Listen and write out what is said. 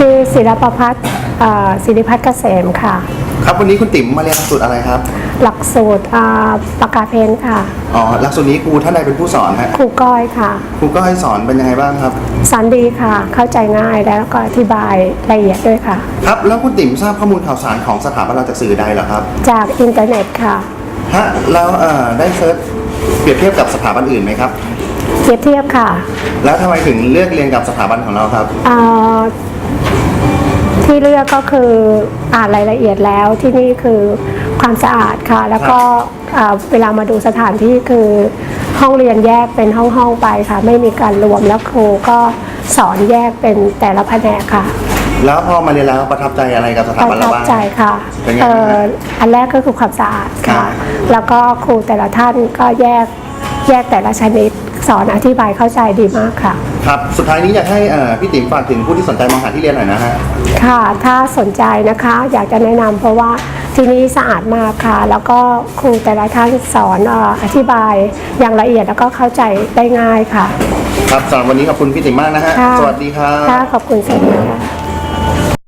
ชื่อศิลปพัฒน์เอ่อศิริพัฒน์เกษมค่ะ ครับวันนี้คุณติ๋มมาเรียนหลักสูตรอะไรครับหลักสูตรอ่าปากกาเพนค่ะ อ๋อหลักสูตรนี้ครูท่านใดเป็นผู้สอนฮะครูก้อยค่ะ ครูก็ให้สอนเป็นยังไงบ้างครับ สอนดีค่ะ เข้าใจง่ายแล้วก็อธิบายละเอียดด้วยค่ะ ครับแล้วคุณติ๋มทราบข้อมูลข่าวสารของสถาบันเราจากสื่อใดเหรอครับจากอินเทอร์เน็ตค่ะ ฮะแล้วเอ่อได้เซิร์ชเปรียบเทียบกับสถาบันอื่นไหมครับ เทียบเทียบค่ะแล้วทำไมถึงเลือกเรียนกับสถาบันของเราครับ เอ่อที่เลือกก็คืออ่านรายละเอียดแล้วที่นี่คือความสะอาดค่ะ แล้วก็เอ่อเวลามาดูสถานที่คือห้องเรียนแยกเป็นห้องห้องๆไปค่ะ ไม่มีการรวมแล้วครูก็สอนแยกเป็นแต่ละแผนกค่ะ แล้วพอมาเรียนแล้วประทับใจอะไรกับสปถาบันระเราทับบ้าง ใจค่ะเป็นไงเอ่บ้างอฮะอันแรกก็คือความสะอาดค่ะ ครับ แล้วก็ครูแต่ละท่านก็แยกแยกแต่ละชนิด สอนอธิบายเข้าใจดีมากค่ะ ครับ สุดท้ายนี้อยากให้เอ่อพี่ติ๋มฝากถึงผู้ที่สนใจมองหาที่เรียนหน่อยนะฮะ ค่ะ ถ้าสนใจนะคะ อยากจะแนะนำเพราะว่าที่นี่สะอาดมากค่ะ แล้วก็ครูแต่ละท่านสอนเอ่ออธิบายอย่างละเอียดแล้วก็เข้าใจได้ง่ายค่ะ ครับสำหรับวันนี้ขอบคุณพี่ติ๋มมากนะฮะ ค่ะ สวัสดีครับ ค่ะขอบคุณสวัสดีค่ะ